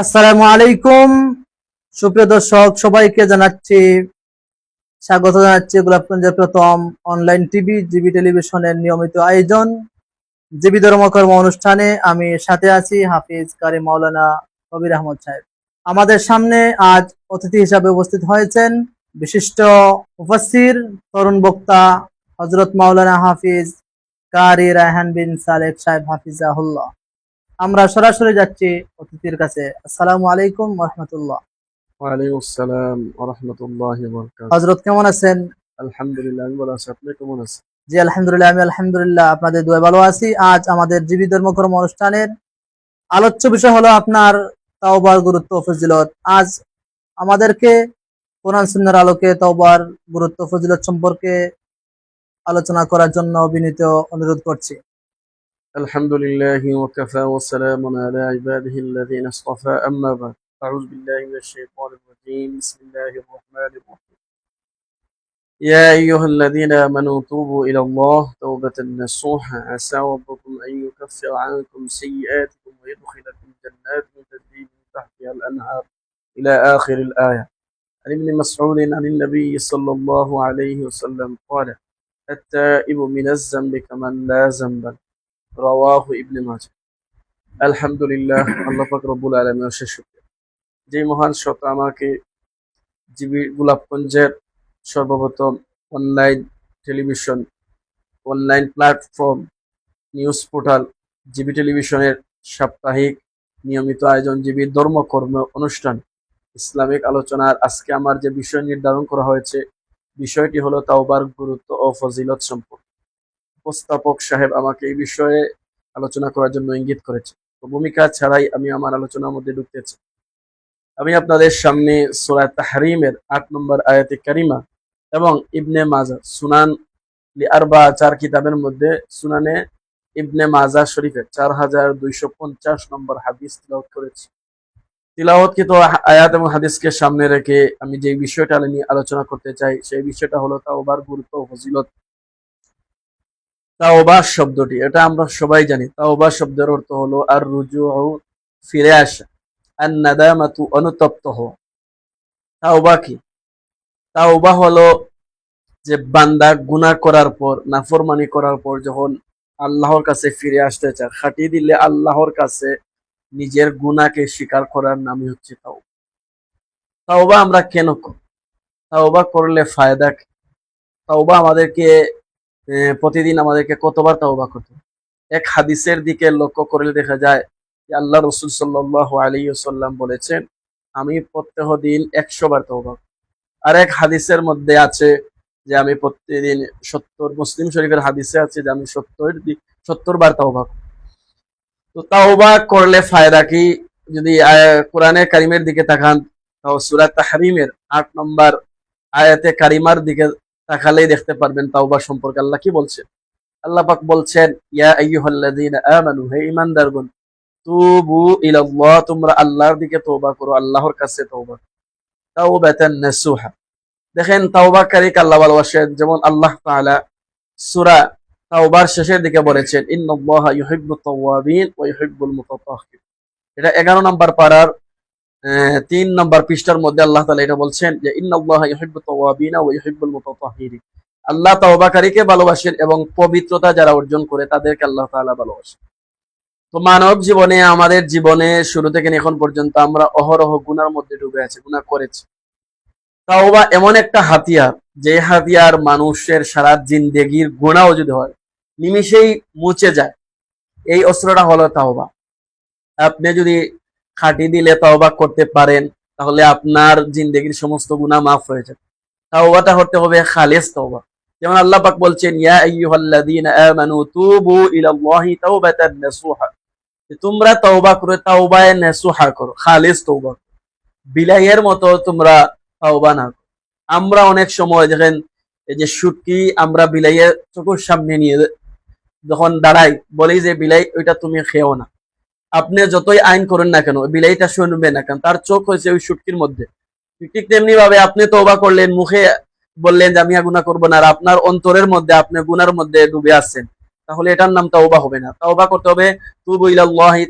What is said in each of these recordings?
আসসালামু আলাইকুম। সুপ্রিয় দর্শক, সবাইকে জানাচ্ছি, স্বাগত জানাচ্ছি গোলাপগঞ্জের প্রথম অনলাইন টিভি জিবি টেলিভিশনের নিয়মিত আয়োজন। জিবি ধর্মকর্ম অনুষ্ঠানে আমি সাথে আছি হাফিজ কারি মাওলানা কবির আহমদ সাহেব। আমাদের সামনে আজ অতিথি হিসাবে উপস্থিত হয়েছেন বিশিষ্ট মুফাসসির, তরুণ বক্তা হজরত মাওলানা হাফিজ কারি রায়হান বিন সালেক সাহেব হাফিজাহুল্লাহ। আমরা সরাসরি যাচ্ছি অতিথির কাছে। আসসালামু আলাইকুম রহমতুল্লাহ। ওয়ালাইকুম আসসালাম কেমন আছেন? আলহামদুলিল্লাহ আমি ভালো আছি। আপনি কেমন আছেন? জি আলহামদুলিল্লাহ আমি আলহামদুলিল্লাহ আপনাদের দুয়ে ভালো আছি। আজ আমাদের জীবী ধর্মকর্ম অনুষ্ঠানের আলোচ্য বিষয় হলো আপনার তাওবার গুরুত্ব ফজিলত। আজ আমাদেরকে কোরআন সুন্নার আলোকে তাওবার গুরুত্ব ফজিলত সম্পর্কে আলোচনা করার জন্য বিনীত অনুরোধ করছি। الحمد لله وكفى وسلام على عباده الذين اصطفى أما بعد أعوذ بالله من الشيطان الرجيم بسم الله الرحمن الرحيم. يا أيها الذين آمنوا توبوا إلى الله توبة نصوحا عسى ربكم أن يكفر عنكم سيئاتكم ويدخلكم جنات تجري من تحتها الأنهار. إلى آخر الآية. عن ابن مسعود عن النبي صلى الله عليه وسلم قال التائب من الذنب كمن لا ذنب له। রওয়াহ ইবনে মাজাহ। আলহামদুলিল্লাহ, আল্লাহ পাক রব্বুল আলামিনের শেষ যে মহান সত্তা আমাকে জিবি গোলাপগঞ্জের সর্বপ্রথম online television, online platform, news portal, GB টেলিভিশনের সাপ্তাহিক নিয়মিত আয়োজন জিবি ধর্মকর্ম অনুষ্ঠান, ইসলামিক আলোচনার আজকে আমার যে বিষয় নির্ধারণ করা হয়েছে, বিষয়টি হলো তাওবার গুরুত্ব ও ফজিলত সম্পর্কে। উপস্থাপক সাহেব আমাকে এই বিষয়ে আলোচনা করার জন্য ইঙ্গিত করেছে। ভূমিকা ছাড়াই আমি আমার আলোচনার মধ্যে ঢুকতেছি আমি আপনাদের সামনে সোরা তাহরিমের আট নম্বর আয়াতে কারিমা এবং ইবনে মাজা সুনান আরবা চার কিতাবের মধ্যে সুনানে ইবনে মাজা শরীফের চার হাজার দুইশো পঞ্চাশ নম্বর হাদিস তিলাওয়াত করেছি। তিলাওয়াতকৃত আয়াত এবং হাদিসকে সামনে রেখে আমি যে বিষয়টা নিয়ে আলোচনা করতে চাই, সেই বিষয়টা হলো তাওবার গুরুত্ব ফজিলত। তাওবা শব্দটি, এটা আমরা সবাই জানি। তাওবা শব্দের অর্থ হলো আর রুজু ফিরে আসা আর নাদামাতু অনুতপ্ত হওয়া। তাওবা কি? তাওবা হলো যে বান্দা গুনাহ করার পর, নাফরমানি করার পর যখন আল্লাহর কাছে ফিরে আসতে চায় খাটিয়ে দিলে আল্লাহর কাছে নিজের গুনাহকে স্বীকার করার নামই হচ্ছে তাওবা তাওবা আমরা কেন করি? তাওবা করলে ফায়দা কি? তাওবা আমাদেরকে প্রতিদিন আমাদেরকে কতবার তাওবা করতে? এক হাদিসের দিকে লক্ষ্য করলে দেখা যায় যে আল্লাহ রসুল সাল্লাহ আলী সাল্লাম বলেছেন, আমি প্রত্যেক দিন একশো বার করি। আর এক হাদিসের মধ্যে আছে যে আমি প্রতিদিন সত্তর, মুসলিম শরীফের হাদিসে আছে যে আমি সত্তর সত্তর বার তাওবা। তো তাওবা করলে ফায়দা কি যদি কোরআনে কারিমের দিকে তাকান সুরাত তাহরিমের আট নম্বর আয়াতে কারিমার দিকে তাকালেই দেখতে পারবেন তাওবা সম্পর্কে আল্লাহ কি বলছেন? আল্লাহ পাক বলছেন, ইয়া আইয়ুহাল্লাযীনা আমানু, হে ঈমানদারগণ, তুবু ইলাল্লাহ, তোমরা আল্লাহর দিকে তওবা করো, আল্লাহর কাছে তওবা তাওবাতান নাসুহা। দেখেন, তাওবাকারীকে আল্লাহ ভালোবাসেন, যেমন আল্লাহ তাআলা সূরা তাওবার শেষের দিকে বলেছেন, ইন্নাল্লাহা ইউহিব্বুত তাওয়াবিন ওয়া ইউহিব্বুল মুতাতাহহিরিন এটা 11 নম্বর পারার তিন নম্বর পৃষ্ঠার মধ্যে আল্লাহ তালা এটা বলছেন যে আল্লাহ তাওবাকারীকে ভালোবাসেন এবং পবিত্রতা যারা অর্জন করে তাদেরকে আল্লাহ তাআলা ভালোবাসেন। তো মানব জীবনে, আমাদের জীবনে শুরু থেকে এখন পর্যন্ত আমরা অহরহ গুনার মধ্যে ডুবে আছি, গুনাহ করেছি। তাওবা এমন একটা হাতিয়ার, যে হাতিয়ার মানুষের সারা জিন্দেগির গুণাও যদি হয়, নিমিষেই মুছে যায়। এই অস্ত্রটা হলো তাওবা। আপনি যদি খাটি দিলে তাওবা করতে পারেন, তাহলে আপনার জিন্দেগির সমস্ত গুনাহ মাফ হয়ে যাবে তাওবাটা হতে হবে খালেস তাওবা যেমন আল্লাহ পাক বলছেন, ইয়া আইয়ুহাল্লাযীনা আমানু তুবু ইলাল্লাহি তাওবাতান নাসুহা তোমরা তাওবা করো, তাওবায়ে নাসুহা করো, খালেস তাওবা। বিলাইয়ের মতো তোমরা তাওবা না করো। আমরা অনেক সময় দেখেন, এই যে শুটকি আমরা বিলাইয়ের চোখের সামনে নিয়ে যখন দাঁড়াই, বলি যে, বিলাই, ওইটা তুমি খেও না আপনি যতই আইন করেন না কেন বিলাইটা শুনবে না কেন, তার চোখ হয়েছে ওই শুটকির মধ্যে। ঠিক তেমনি ভাবে আপনি তওবা করলেন, মুখে বললেন যে, আমি গুনাহ করব না। আর আপনার অন্তরের মধ্যে, আপনি গুনার মধ্যে ডুবে আছেন। তাহলে এটার নাম তাওবা হবে না। তাওবা করতে হবে, তুবু ইলাল্লাহি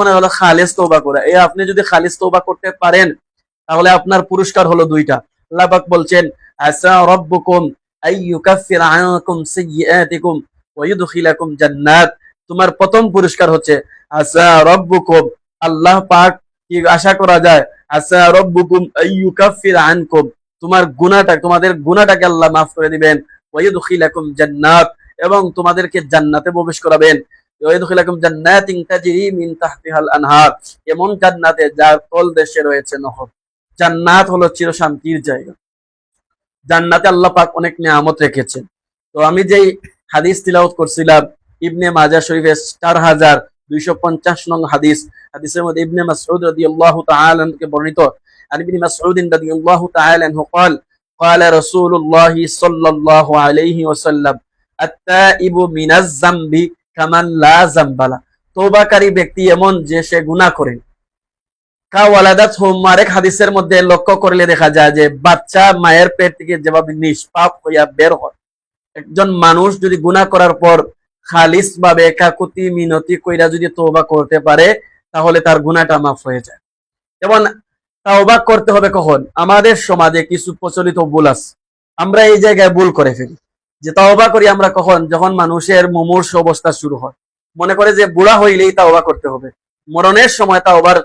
মানে হলো খালিস তৌবা করা। এই আপনি যদি খালিস তৌবা করতে পারেন, তাহলে আপনার পুরস্কার হলো দুইটা। আল্লাহ বলছেন, আসা রব্বুকুম আই আনকুম সাইয়্যাতিকুম ওয়া জান্নাত। তোমার প্রথম পুরস্কার হচ্ছে আসা রব্বুকুম, আল্লাহ পাক কি আশা করা যায়? আসা রব্বুকুম আই ইউকাফির আনকুম, তোমার গুনাহটা, তোমাদের গুনাহটাকে আল্লাহ মাফ করে দিবেন। ওয়া ইউদখিলাকুম জান্নাত, এবং তোমাদেরকে জান্নাতে প্রবেশ করাবেন। ওয়াইদখিলাকুম জান্নাতিন তাজরি মিন তাহতিহাল আনহার, এমন জান্নাতে যার তল দেশে রয়েছে নহর। জান্নাত হলো চিরশান্তির জায়গা। জান্নাতে আল্লাহ পাক অনেক নিয়ামত রেখেছেন। তো আমি যেই হাদিস তিলাওয়াত করছিলাম ইবনে মাজা শরীফের চার হাজার দুইশো পঞ্চাশ নং হাদিস হাদিসের মধ্যে ইবনে মাসউদ রাদিয়াল্লাহু তাআলা আনহুকে বর্ণিত عن ابن مسعود رضي الله تعالى عنه قال قال رسول الله صلى الله عليه وسلم التائب من الذنب কামান লা জাম্বালা তওবাকারী ব্যক্তি এমন যে সে গুনাহ করে কা ওয়ালাদাত হুম আরেক হাদিসের মধ্যে লক্ষ্য করলে দেখা যায় যে বাচ্চা মায়ের পেট থেকে যেভাবে নিষ্পাপ হইয়া বের হয় একজন মানুষ যদি গুনাহ করার পর খালিস ভাবে কাকুতি মিনতি কইরা যদি তওবা করতে পারে, তাহলে তার গুনাহটা মাফ হয়ে যায়। যেমন, তওবা করতে হবে কখন? আমাদের সমাজে কিছু প্রচলিত ভুল আছে। আমরা এই জায়গায় ভুল করে ফেলি। যে তাওবা করি আমরা কখন? যখন মানুষের মুমূর্ষ অবস্থা শুরু হয়। মনে করে যে বুড়া হইলেই তাওবা করতে হবে। মরণের সময় তাওবার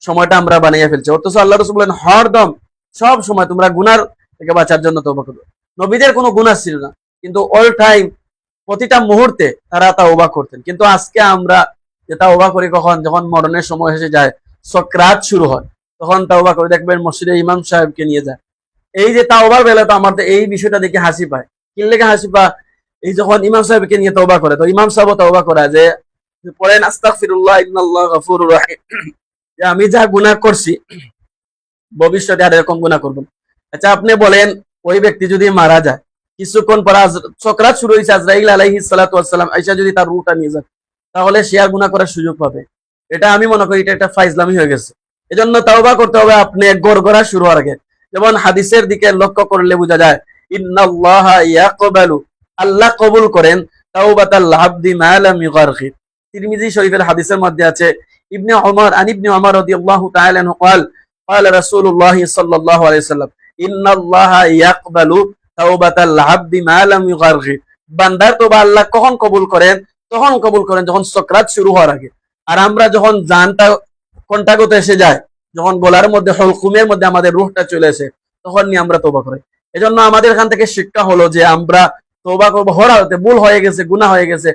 সময়টা আমরা বানিয়ে ফেলছি। অথচ আল্লাহ রসুল বলেন, হরদম, সব সময় তোমরা গুনার থেকে বাঁচার জন্য তওবা করবে। নবীদের কোনো গুনাহ ছিল না। কিন্তু অল টাইম প্রতিটা মুহূর্তে তারা তাওবা করতেন। কিন্তু আজকে আমরা যেটা তাওবা করি কখন? যখন মরণের সময় এসে যায়, সক্রাত শুরু হয়, তখন তাওবা করে দেখবেন মসজিদে ইমাম সাহেবকে নিয়ে যায়। এই যে তাওবার বেলা তো আমার এই বিষয়টা দেখে হাসি পায়। কিনলেকে হাসি পা এই যখন ইমাম সাহেবকে নিয়ে তওবা করে, তো ইমাম সাহেব তওবা করে যে, পড়েন, আস্তাগফিরুল্লাহ, ইন্নাল্লাহ গফুরুর যে আমি যা গুনাহ করছি, ভবিষ্যতে আর এরকম গুনাহ করব আচ্ছা আপনি বলেন, ওই ব্যক্তি যদি মারা যায় কিছুক্ষণ পর সকরাত শুরু হয়েছে আজরাইল আলাইহিস সালাতু ওয়াসসালাম আয়েশা যদি তার রূহটা নিয়ে যায় তাহলে সে আর গুনাহ করার সুযোগ পাবে এটা আমি মনে করি এটা একটা ফাইজলামি হয়ে গেছে এজন্য তাওবা করতে হবে আপনি গড়গড়া শুরু হওয়ার আগে যেমন হাদিসের দিকে লক্ষ্য করলে বোঝা যায় ইন্নাল্লাহা ইয়াকবালু আল্লাহ কবুল করেন তাওবাতাল আবদি মা লাম ইগারগির তিরমিজি শরীফের হাদিসের মধ্যে আছে ইবনে ওমর আন ইবনে ওমর রাদিয়াল্লাহু তাআলা আনহু قال قال رسول الله صلى الله عليه وسلم ان الله يقبل তাওবাতাল আবদি মা বান্দার তওবা আল্লাহ কখন কবুল করেন? তখন কবুল করেন যখন সক্রাত শুরু হওয়ার আগে। আর আমরা যখন জানটা কন্টাগত এসে যায়, যখন গোলার মধ্যে, হলকুমের মধ্যে আমাদের রুহটা চলে এসে তখন নিয়ে আমরা তোবা করি। এজন্য আমাদের এখান থেকে শিক্ষা হলো যে আমরা তোবা করব হরা হতে ভুল হয়ে গেছে গুনা হয়ে গেছে,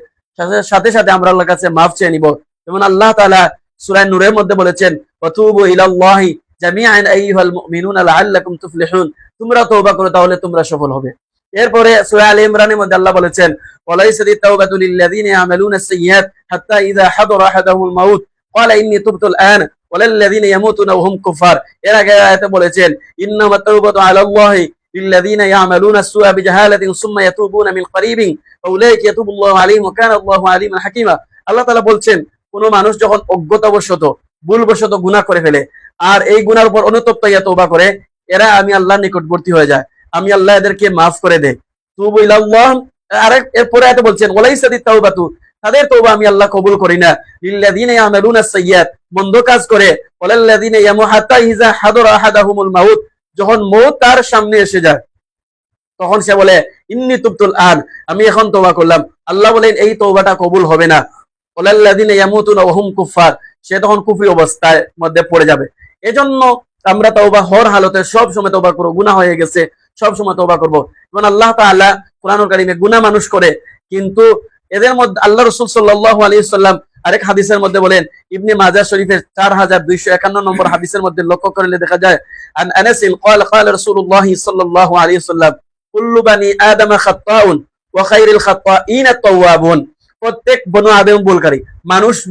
সাথে সাথে আমরা আল্লাহর কাছে মাফ চেয়ে নিব। যেমন আল্লাহ তালা সুরায় নুরের মধ্যে বলেছেন অথুব ইলাল্লাহি জামিআন আইয়ুহাল মুমিনুনা লাআল্লাকুম তুফলিহুন তোমরা তওবা করো তাহলে তোমরা সফল হবে এরপরে সূরা আলে ইমরানের মধ্যে আল্লাহ বলেছেন ওয়ালাইসাতি তাওবাতু লিল্লাযিনা ইয়ামালুনা আস-সাইয়্যাত হাত্তা ইযা হাদারা আহাদাহুমুল মাউত ক্বালা ইন্নী তুবতু আল-আন ওয়ালাল্লাযিনা ইয়ামুতুনা ওয়া হুম কুফার এর আগে আয়াতে বলেছেন ইন্নামাত তাওবাতু আলাল্লাহি للذين يعملون السوء بجهالة ثم يتوبون من قريب فأولئك يتوب الله عليهم وكان الله عليما حكيما আল্লাহ তাআলা বলছেন কোন মানুষ যখন অজ্ঞতাবশত ভুলবশত গুনাহ করে ফেলে আর এই গুনার উপর অনুতপ্ত ইয়া তওবা করে, এরা আমি আল্লাহর নিকটবর্তী হয়ে যায়। আমি আল্লাহ এদেরকে মাফ করে দেই তুবু ইলাল্লাহ। আরেক এরপরে এত বলছেন ওয়ালাইসাদি তাওবাতু। তাদের তওবা আমি আল্লাহ কবুল করি না। লিল্লাযিনা ইয়ামালুনা আস-সাইয়্যাত মন্দ কাজ করে। ওয়ালাল্লাযিনা ইয়ামু হাত্তা ইযা হাদারা আহাদাহুমুল মাউত। যখন মৌত তার সামনে এসে যায়, তখন সে বলে, ইন্নি তুবতুল আন আমি এখন তওবা করলাম। আল্লাহ বলেন, এই তওবাটা কবুল হবে না। ওয়ালাল্লাযিনা ইয়ামুতুনা ওয়া হুম কুফার সে তখন কুফরি অবস্থায় মধ্যে পড়ে যাবে এজন্য আমরা তওবা হর হালতে সব সময় তওবা করব গুনাহ হয়ে গেছে সব সময় তওবা করব যেমন আল্লাহ তাআলা কোরআনুল কারীমে গুনাহ মানুষ করে কিন্তু এদের মধ্যে আল্লাহ রাসূল সাল্লাল্লাহু আলাইহি সাল্লাম আরেক হাদিসের মধ্যে বলেন ইবনে মাজাহ শরীফের 4251 নম্বর হাদিসের মধ্যে লক্ষ্য করলে দেখা যায় আন আনাস قال قال رسول الله صلى الله عليه وسلم كل بني آدم خطاء وخير الخطائين التوابون প্রত্যেক বনু আদম ভুলকারী। মানুষ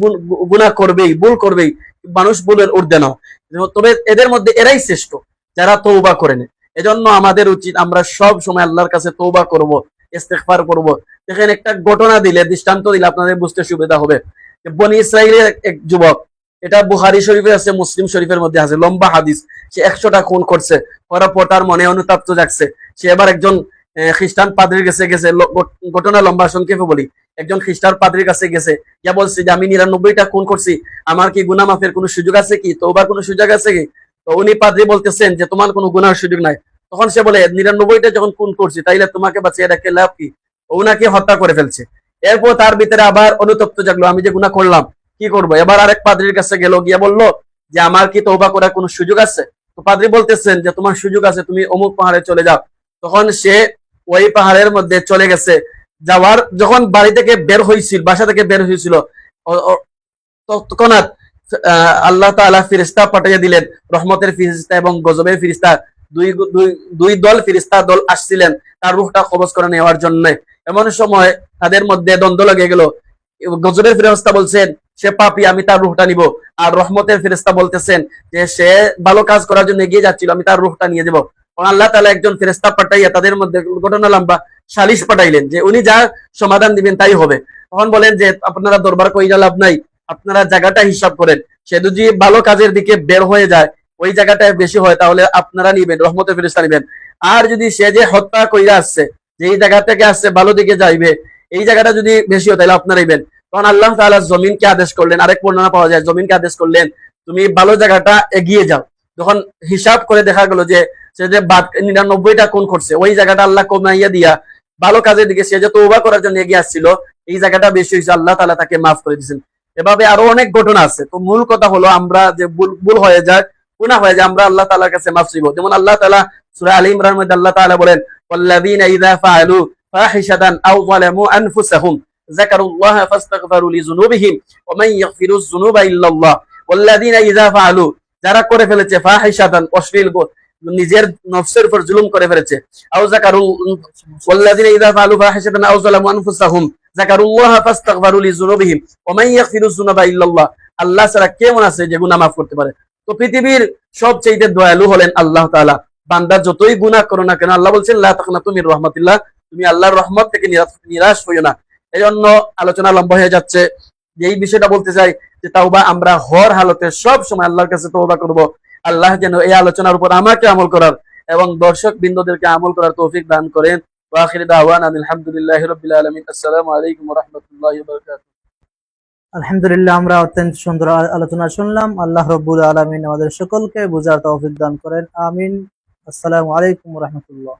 গুনাহ করবেই, ভুল করবেই, মানুষ ভুলের ঊর্ধ্বে নয় তবে এদের মধ্যে এরাই শ্রেষ্ঠ, যারা তৌবা করে নেয়। এজন্য আমাদের উচিত আমরা সব সময় আল্লাহর কাছে তৌবা করব, ইস্তেগফার করব। দেখেন একটা ঘটনা দিলে, দৃষ্টান্ত দিলে আপনাদের বুঝতে সুবিধা হবে। বনি ইসরাইলের এক- যুবক, এটা বুখারী শরীফে আছে, মুসলিম শরীফের মধ্যে আছে, লম্বা হাদিস। সে একশোটা খুন করছে করার পর তার মনে অনুতাপ্ত যাচ্ছে সে এবার একজন খ্রিস্টান পাদ্রির কাছে গেছে ঘটনা লম্বা সংক্ষেপে বলি। একজন খ্রিস্টান পাদ্রির কাছে গেছে ইয়া বলছে যে, আমি নিরানব্বইটা খুন করছি, আমার কি গুনা মাফের কোনো সুযোগ আছে কি? তো কোনো সুযোগ আছে কি? তো উনি পাদ্রি বলতেছেন যে, তোমার কোনো গুনার সুযোগ নাই। তখন সে বলে, নিরানব্বইটা যখন খুন করছি, তাইলে তোমাকে বাঁচিয়ে রাখে লাভ কি? ও উনাকে হত্যা করে ফেলছে। এরপর তার ভিতরে আবার অনুতপ্ত জাগলো, আমি যে গুনাহ করলাম, কি করব? এবার আরেক পাদ্রির কাছে গেল, গিয়া বলল যে, আমার কি তৌবা করার কোনো সুযোগ আছে? তো পাদ্রি বলতেছেন যে, তোমার সুযোগ আছে, তুমি অমুক পাহাড়ে চলে যাও। তখন সে ওই পাহাড়ের মধ্যে চলে গেছে। যাওয়ার যখন বাড়ি থেকে বের হয়েছিল বাসা থেকে বের হয়েছিল তৎক্ষণাৎ আল্লাহ তাআলা ফিরিস্তা পাঠিয়ে দিলেন। রহমতের ফিরিস্তা এবং গজবের ফিরিস্তা দুই দল ফিরিস্তা দল আসছিলেন তার রুহটা কবজ করে নেওয়ার জন্য। এমন সময় তাদের মধ্যে দ্বন্দ্ব লেগে গেল। গজবের ফিরিস্তা বলছেন, সে পাপি, আমি তার রুহটা নিব। আর রহমতের ফিরিস্তা বলতেছেন যে, সে ভালো কাজ করার জন্য এগিয়ে যাচ্ছিল, আমি তার রুহটা নিয়ে যাব। আল্লাহ তালা একজন ফেরেস্তা পাঠাইয়া তাদের মধ্যে ঘটনা লম্বা সালিশ পাঠাইলেন যে উনি যা সমাধান দিবেন তাই হবে। তখন বলেন যে আপনারা দরবার কইরা লাভ নাই, আপনারা জায়গাটা হিসাব করেন। সে যদি ভালো কাজের দিকে বের হয়ে যায়, ওই জায়গাটায় বেশি হয়, তাহলে আপনারা নিবেন রহমতের ফেরিস্তা নিবেন। আর যদি সে যে হত্যা কইরা আসছে, যে এই জায়গা থেকে আসছে, ভালো দিকে যাইবে, এই জায়গাটা যদি বেশি হয়, তাহলে আপনারা নিবেন। তখন আল্লাহ তাআলা জমিনকে আদেশ করলেন, আরেক বর্ণনা পাওয়া যায়, জমিনকে আদেশ করলেন, তুমি ভালো জায়গাটা এগিয়ে যাও। যখন হিসাব করে দেখা গেল যে সে যে নিরানব্বইটা কোন করছে, ওই জায়গাটা আল্লাহ কমাইয়া দিয়া, ভালো কাজের দিকে সে যে তৌবা করার জন্য এগিয়ে আসছিল, এই জায়গাটা বেশি হয়েছে, আল্লাহ তালা তাকে মাফ করে দিয়েছেন। এভাবে আরও অনেক ঘটনা আছে। তো মূল কথা হলো, আমরা যে ভুল হয়ে যায়, গুনাহ হয়ে যায়, আমরা আল্লাহ তাআলার কাছে মাফ চাইব। যেমন আল্লাহ তাআলা সূরা আলী ইমরানের মধ্যে আল্লাহ তাআলা বলেন, ওয়াল্লাযীনা ইযা ফাআলু ফাহিশাতান আও যালামু আনফুসাহুম, যাকারুল্লাহ ফাস্তাগফিরু লিযুনুবিহিম, ওয়া মান ইয়াগফিরুয যুনুবা ইল্লাল্লাহ, ওয়াল্লাযীনা ইযা ফাআলু, যারা করে ফেলেছে ফাহিশাতান, অশ্লীল নিজের নফসের উপর জুলুম করে ফেলেছে। আল্লাহ ছাড়া আছে যে মাফ করতে পারে? তো পৃথিবীর সবচেয়ে দয়ালু হলেন আল্লাহ তাআলা। বান্দা যতই গুনাহ করো না কেন, আল্লাহ বলছেন, লা তাকনাতু মির তুমি আল্লাহর রহমত থেকে নিরাশ- নিরাশ হইও না। এই জন্য আলোচনা লম্বা হয়ে যাচ্ছে। এই বিষয়টা বলতে চাই যে, তাওবা আমরা হর হালতে সব সময় আল্লাহর কাছে তওবা করব। আল্লাহ যেন এই আলোচনার উপর আমাকে আমল করার এবং দর্শক বিন্দুদেরকে আমল করার তৌফিক দান করেন। ওয়া আখির الحمد لله رب العالمين আসসালামু আলাইকুম ورحمه الله وبركاته আলহামদুলিল্লাহ, আমরা অত্যন্ত সুন্দর আলোচনা শুনলাম। আল্লাহ রব্বুল আলমিন আমাদের সকলকে বোঝার তৌফিক দান করেন। আমিন। আসসালামু আলাইকুম রহমতুল্লাহ।